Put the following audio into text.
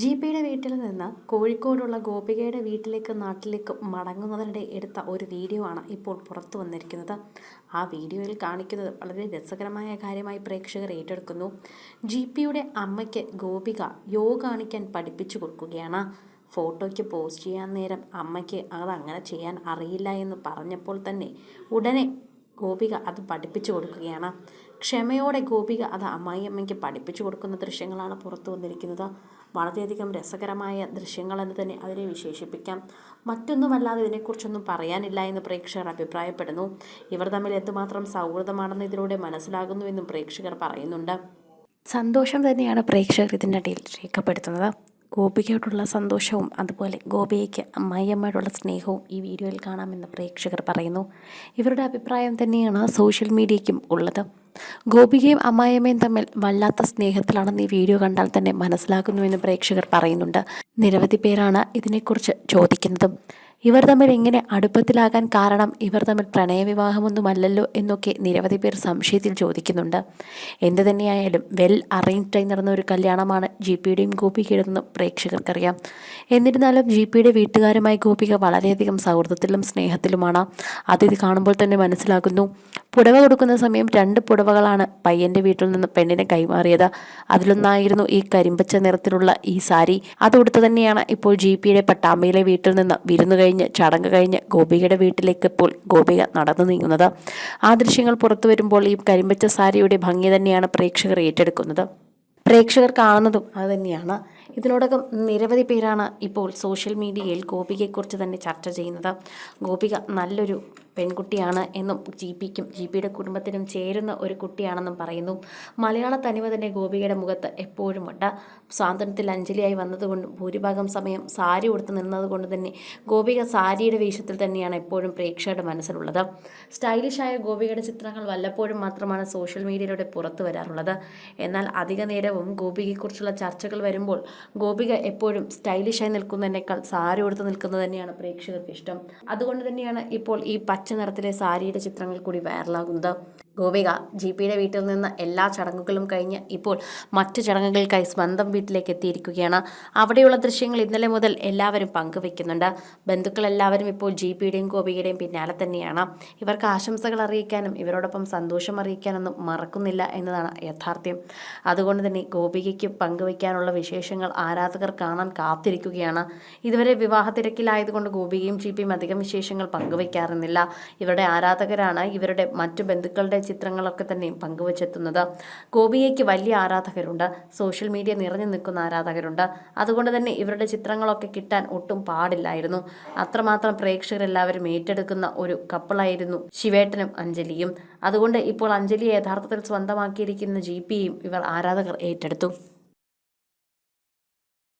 G പിയുടെ വീട്ടിൽ നിന്ന് കോഴിക്കോടുള്ള ഗോപികയുടെ വീട്ടിലേക്ക് നാട്ടിലേക്ക് മടങ്ങുന്നതിനിടെ എടുത്ത ഒരു വീഡിയോ ആണ് ഇപ്പോൾ പുറത്തു വന്നിരിക്കുന്നത്. ആ വീഡിയോയിൽ കാണിക്കുന്നത് വളരെ രസകരമായ കാര്യമായി പ്രേക്ഷകർ ഏറ്റെടുക്കുന്നു. ജി പിയുടെ അമ്മയ്ക്ക് ഗോപിക യോഗ കാണിക്കാൻ പഠിപ്പിച്ചു കൊടുക്കുകയാണ്. ഫോട്ടോയ്ക്ക് പോസ്റ്റ് ചെയ്യാൻ നേരം അമ്മയ്ക്ക് അത് അങ്ങനെ ചെയ്യാൻ അറിയില്ല എന്ന് പറഞ്ഞപ്പോൾ തന്നെ ഉടനെ ഗോപിക അത് പഠിപ്പിച്ചു കൊടുക്കുകയാണ്. ക്ഷമയോടെ ഗോപിക അത് അമ്മായിയമ്മയ്ക്ക് പഠിപ്പിച്ചു കൊടുക്കുന്ന ദൃശ്യങ്ങളാണ് പുറത്തു വന്നിരിക്കുന്നത്. വളരെയധികം രസകരമായ ദൃശ്യങ്ങളെന്ന് തന്നെ അതിനെ വിശേഷിപ്പിക്കാം. മറ്റൊന്നുമല്ലാതെ ഇതിനെക്കുറിച്ചൊന്നും പറയാനില്ല എന്ന് പ്രേക്ഷകർ അഭിപ്രായപ്പെടുന്നു. ഇവർ തമ്മിൽ എന്തുമാത്രം സൗഹൃദമാണെന്ന് ഇതിലൂടെ മനസ്സിലാകുന്നുവെന്നും പ്രേക്ഷകർ പറയുന്നുണ്ട്. സന്തോഷം തന്നെയാണ് പ്രേക്ഷകർ ഇതിന്റെ ഇടയിൽ രേഖപ്പെടുത്തുന്നത്. ഗോപികയോടുള്ള സന്തോഷവും അതുപോലെ ഗോപികയ്ക്ക് അമ്മായിയമ്മയോടുള്ള സ്നേഹവും ഈ വീഡിയോയിൽ കാണാമെന്ന് പ്രേക്ഷകർ പറയുന്നു. ഇവരുടെ അഭിപ്രായം തന്നെയാണ് സോഷ്യൽ മീഡിയയ്ക്കും ഉള്ളത്. ഗോപികയും അമ്മായിയമ്മയും തമ്മിൽ വല്ലാത്ത സ്നേഹത്തിലാണെന്ന് ഈ വീഡിയോ കണ്ടാൽ തന്നെ മനസ്സിലാക്കുന്നുവെന്ന് പ്രേക്ഷകർ പറയുന്നുണ്ട്. നിരവധി പേരാണ് ഇതിനെക്കുറിച്ച് ചോദിക്കുന്നതും. ഇവർ തമ്മിൽ എങ്ങനെ അടുപ്പത്തിലാകാൻ കാരണം ഇവർ തമ്മിൽ പ്രണയവിവാഹമൊന്നുമല്ലല്ലോ എന്നൊക്കെ നിരവധി പേർ സംശയത്തിൽ ചോദിക്കുന്നുണ്ട്. എന്തു തന്നെയായാലും വെൽ അറേഞ്ച്ഡായി നടന്ന ഒരു കല്യാണമാണ് ജി പിയുടെയും ഗോപികയുടെന്നും പ്രേക്ഷകർക്കറിയാം. എന്നിരുന്നാലും ജി പിയുടെ വീട്ടുകാരുമായി ഗോപിക വളരെയധികം സൗഹൃദത്തിലും സ്നേഹത്തിലുമാണ്. അതിത് കാണുമ്പോൾ തന്നെ മനസ്സിലാകുന്നു. പുടവ കൊടുക്കുന്ന സമയം രണ്ട് പുടവകളാണ് പയ്യന്റെ വീട്ടിൽ നിന്ന് പെണ്ണിനെ കൈമാറിയത്. അതിലൊന്നായിരുന്നു ഈ കരിമ്പച്ച നിറത്തിലുള്ള ഈ സാരി. അതുകൊടുത്ത് തന്നെയാണ് ഇപ്പോൾ ജി പിയുടെ പട്ടാമ്പയിലെ വീട്ടിൽ നിന്ന് വിരുന്നു കഴിഞ്ഞ് ചടങ്ങ് കഴിഞ്ഞ് ഗോപികയുടെ വീട്ടിലേക്ക് ഇപ്പോൾ ഗോപിക നടന്നു നീങ്ങുന്നത്. ആ ദൃശ്യങ്ങൾ പുറത്തു വരുമ്പോൾ ഈ കരിമ്പച്ച സാരിയുടെ ഭംഗി തന്നെയാണ് പ്രേക്ഷകർ ഏറ്റെടുക്കുന്നത്. പ്രേക്ഷകർ കാണുന്നതും അതുതന്നെയാണ് ഇതിനോടകം നിരവധി പേരാണ് ഇപ്പോൾ സോഷ്യൽ മീഡിയയിൽ ഗോപികയെക്കുറിച്ച് തന്നെ ചർച്ച ചെയ്യുന്നത്. ഗോപിക നല്ലൊരു പെൺകുട്ടിയാണ് എന്നും ജി പിക്കും ജി പിയുടെ കുടുംബത്തിനും ചേരുന്ന ഒരു കുട്ടിയാണെന്നും പറയുന്നു. മലയാള തനിമ തന്നെ ഗോപികയുടെ മുഖത്ത് എപ്പോഴുമുണ്ട്. സ്വാതന്ത്ര്യത്തിൽ അഞ്ജലിയായി വന്നതുകൊണ്ടും ഭൂരിഭാഗം സമയം സാരി ഉടുത്ത് നിന്നതുകൊണ്ട് തന്നെ ഗോപിക സാരിയുടെ വേഷത്തിൽ തന്നെയാണ് എപ്പോഴും പ്രേക്ഷകരുടെ മനസ്സിലുള്ളത്. സ്റ്റൈലിഷായ ഗോപികയുടെ ചിത്രങ്ങൾ വല്ലപ്പോഴും മാത്രമാണ് സോഷ്യൽ മീഡിയയിലൂടെ പുറത്തു വരാറുള്ളത്. എന്നാൽ അധിക നേരവും ഗോപികയെക്കുറിച്ചുള്ള ചർച്ചകൾ വരുമ്പോൾ ഗോപിക എപ്പോഴും സ്റ്റൈലിഷായി നിൽക്കുന്നതിനേക്കാൾ സാരി ഉടുത്ത് നിൽക്കുന്നത് തന്നെയാണ് പ്രേക്ഷകർക്ക് ഇഷ്ടം അതുകൊണ്ട് തന്നെയാണ് ഇപ്പോൾ ഈ പച്ച നിറത്തിലെ സാരിയുടെ ചിത്രങ്ങൾ കൂടി വൈറലാകുന്നത്. ഗോപിക ജി പിയുടെ വീട്ടിൽ നിന്ന് എല്ലാ ചടങ്ങുകളും കഴിഞ്ഞ് ഇപ്പോൾ മറ്റു ചടങ്ങുകൾക്കായി സ്വന്തം വീട്ടിലേക്ക് എത്തിയിരിക്കുകയാണ്. അവിടെയുള്ള ദൃശ്യങ്ങൾ ഇന്നലെ മുതൽ എല്ലാവരും പങ്കുവെക്കുന്നുണ്ട് ബന്ധുക്കളെല്ലാവരും ഇപ്പോൾ ജി പിയുടെയും ഗോപികയുടെയും പിന്നാലെ തന്നെയാണ്. ഇവർക്ക് ആശംസകൾ അറിയിക്കാനും ഇവരോടൊപ്പം സന്തോഷം അറിയിക്കാനൊന്നും മറക്കുന്നില്ല എന്നതാണ് യാഥാർത്ഥ്യം. അതുകൊണ്ട് തന്നെ ഗോപികയ്ക്ക് പങ്കുവയ്ക്കാനുള്ള വിശേഷങ്ങൾ ആരാധകർ കാണാൻ കാത്തിരിക്കുകയാണ്. ഇതുവരെ വിവാഹ തിരക്കിലായതുകൊണ്ട് ഗോപികയും ജി പിയും അധികം വിശേഷങ്ങൾ പങ്കുവയ്ക്കാറുന്നില്ല. ഇവരുടെ ആരാധകരാണ് ഇവരുടെ മറ്റു ബന്ധുക്കളുടെ ചിത്രങ്ങളൊക്കെ തന്നെയും പങ്കുവച്ചെത്തുന്നത്. ഗോപിയയ്ക്ക് വലിയ ആരാധകരുണ്ട്. സോഷ്യൽ മീഡിയ നിറഞ്ഞു നിൽക്കുന്ന ആരാധകരുണ്ട്. അതുകൊണ്ട് തന്നെ ഇവരുടെ ചിത്രങ്ങളൊക്കെ കിട്ടാൻ ഒട്ടും പാടില്ലായിരുന്നു. അത്രമാത്രം പ്രേക്ഷകരെല്ലാവരും ഏറ്റെടുക്കുന്ന ഒരു കപ്പിളായിരുന്നു ശിവേട്ടനും അഞ്ജലിയും. അതുകൊണ്ട് ഇപ്പോൾ അഞ്ജലിയെ യഥാർത്ഥത്തിൽ സ്വന്തമാക്കിയിരിക്കുന്ന ജി പിയും ഇവർ ആരാധകർ ഏറ്റെടുത്തു.